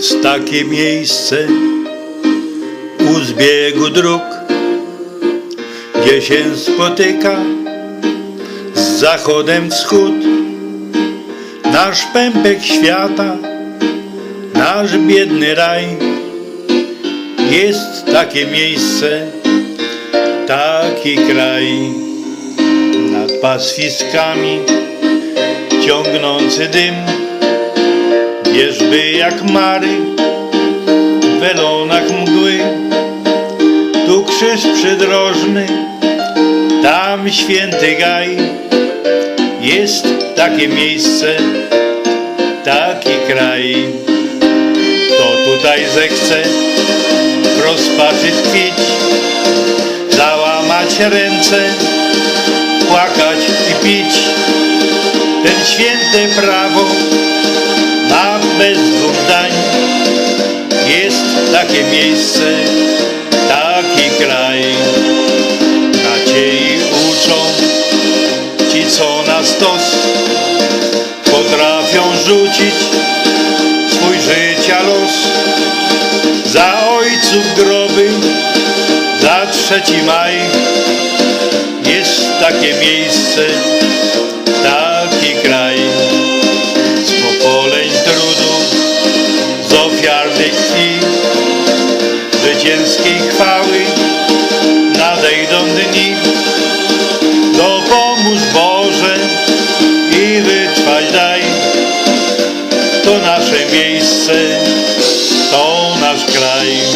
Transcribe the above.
Jest takie miejsce u zbiegu dróg, gdzie się spotyka z zachodem wschód. Nasz pępek świata, nasz biedny raj. Jest takie miejsce, taki kraj nad pastwiskami ciągnący dym. Wierzby jak mary w welonach mgły. Tu krzyż przydrożny, tam święty gaj. Jest takie miejsce, taki kraj. Kto tutaj zechce w rozpaczy tkwić, załamać ręce, płakać i pić. Ten święte prawo bez dwóch zdań. Jest takie miejsce, taki kraj. Nadziei uczą ci, co na stos potrafią rzucić swój życia los. Za ojców groby, za trzeci maj jest takie miejsce, każdej chwili zwycięskiej chwały nadejdą dni. Dopomóż Boże i wytrwać daj. To nasze miejsce, to nasz kraj.